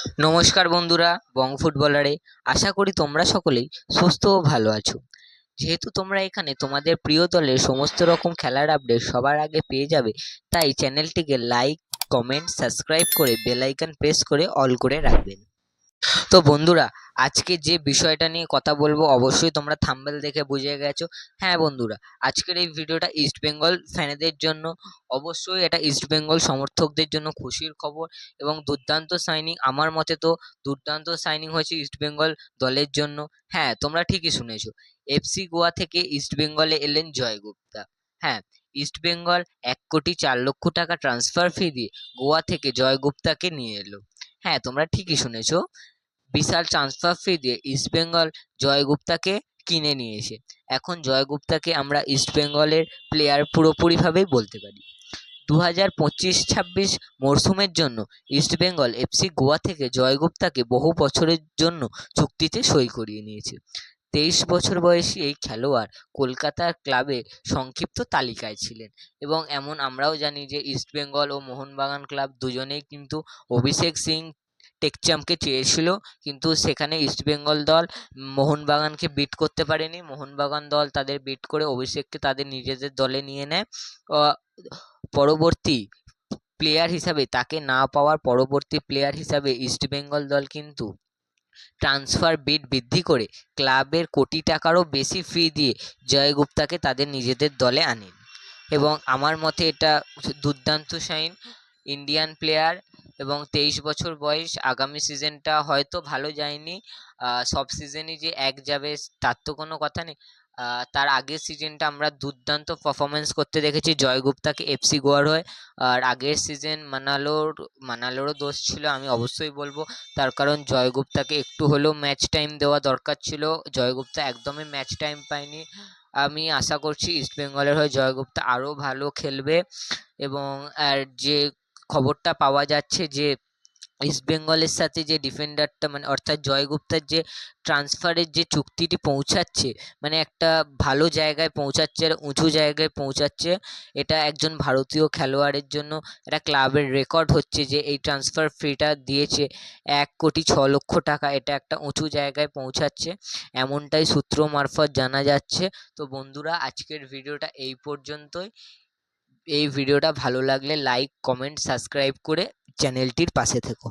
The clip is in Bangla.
নমস্কার বন্ধুরা, বং ফুটবলারে। আশা করি তোমরা সকলেই সুস্থ ও ভালো আছো। যেহেতু তোমরা এখানে তোমাদের প্রিয় দলের সমস্ত রকম খেলার আপডেট সবার আগে পেয়ে যাবে, তাই চ্যানেলটিকে লাইক কমেন্ট সাবস্ক্রাইব করে বেল আইকন প্রেস করে অল করে রাখবেন। তো বন্ধুরা, আজকে যে বিষয়টা নিয়ে কথা বলব অবশ্যই তোমরা থাম্বেল দেখে বুঝে গেছো। হ্যাঁ বন্ধুরা, আজকের এই ভিডিওটা ইস্ট বেঙ্গল ফ্যানেদের জন্য, অবশ্যই এটা ইস্ট বেঙ্গল সমর্থকদের জন্য খুশির খবর এবং দুর্দান্ত সাইনিং। আমার মতে তো দুর্দান্ত সাইনিং হয়েছে ইস্ট বেঙ্গল দলের জন্য। হ্যাঁ তোমরা ঠিকই শুনেছো। এফসি গোয়া থেকে ইস্ট বেঙ্গলে এলেন জয় গুপ্তা। হ্যাঁ ইস্ট বেঙ্গল এক কোটি চার লক্ষ টাকা ট্রান্সফার ফি দিয়ে গোয়া থেকে জয় গুপ্তাকে নিয়ে এলো। হ্যাঁ তোমরা ঠিকই শুনেছ। বিশাল ট্রান্সফার ফি দিয়ে ইস্টবেঙ্গল জয় গুপ্তাকে কিনে নিয়েছে এখন জয়গুপ্তাকে আমরা ইস্টবেঙ্গলের প্লেয়ার পুরোপুরিভাবেই বলতে পারি। দু হাজার পঁচিশ ছাব্বিশ মরশুমের জন্য ইস্টবেঙ্গল এফসি গোয়া থেকে জয়গুপ্তাকে বহু বছরের জন্য চুক্তিতে সই করিয়ে নিয়েছে। তেইশ বছর বয়সী এই খেলোয়াড় কলকাতার ক্লাবের সংক্ষিপ্ত তালিকায় ছিলেন এবং এমন আমরাও জানি যে ইস্টবেঙ্গল ও মোহনবাগান ক্লাব দুজনেই কিন্তু অভিষেক সিং টেকচামকে চেয়েছিল, কিন্তু সেখানে ইস্টবেঙ্গল দল মোহনবাগানকে বিট করতে পারেনি। মোহনবাগান দল তাদের বিট করে অভিষেককে তাদের নিজেদের দলে নিয়ে নেয়। পরবর্তী প্লেয়ার হিসাবে তাকে না পাওয়ার পরবর্তী প্লেয়ার হিসাবে ইস্টবেঙ্গল দল কিন্তু ট্রান্সফার বিট বৃদ্ধি করে ক্লাবের কোটি টাকারও বেশি ফি দিয়ে জয় গুপ্তাকে তাদের নিজেদের দলে আনেন। এবং আমার মতে এটা দুর্দান্ত সাইন ইন্ডিয়ান প্লেয়ার এবং তেইশ বছর বয়স, আগামী সিজনটা হয়তো ভালো যায়নি। সব সিজনই যে এক যাবে, তার তো কোনো কথা নেই। তার আগের সিজনটা আমরা দুর্দান্ত পারফরমেন্স করতে দেখেছি। জয় গুপ্তাকে এফসি গোয়ার হয়ে। আর আগের সিজন মানালোর, মানালোরও দোষ ছিল, আমি অবশ্যই বলব। তার কারণ জয় গুপ্তাকে একটু হলেও ম্যাচ টাইম দেওয়া দরকার ছিল। জয় গুপ্তা একদমই ম্যাচ টাইম পায়নি। আমি আশা করছি ইস্ট বেঙ্গলের হয়ে জয় গুপ্তা আরও ভালো খেলবে। এবং আর যে খবরটা পাওয়া যাচ্ছে যে ইস্ট বেঙ্গলের সাথে যে ডিফেন্ডারটা মানে অর্থাৎ জয় গুপ্তার যে ট্রান্সফারের যে চুক্তিটি পৌঁছাচ্ছে মানে একটা ভালো জায়গায় পৌঁছাচ্ছে, আর উঁচু জায়গায় পৌঁছাচ্ছে, এটা একজন ভারতীয় খেলোয়াড়ের জন্য একটা ক্লাবের রেকর্ড হচ্ছে যে এই ট্রান্সফার ফিটা দিয়েছে এক কোটি ছ লক্ষ টাকা, এটা একটা উঁচু জায়গায় পৌঁছাচ্ছে, এমনটাই সূত্র মারফত জানা যাচ্ছে। তো বন্ধুরা, আজকের ভিডিওটা এই পর্যন্তই। এই ভিডিওটা ভালো লাগলে লাইক কমেন্ট সাবস্ক্রাইব করে চ্যানেলটির পাশে থেকো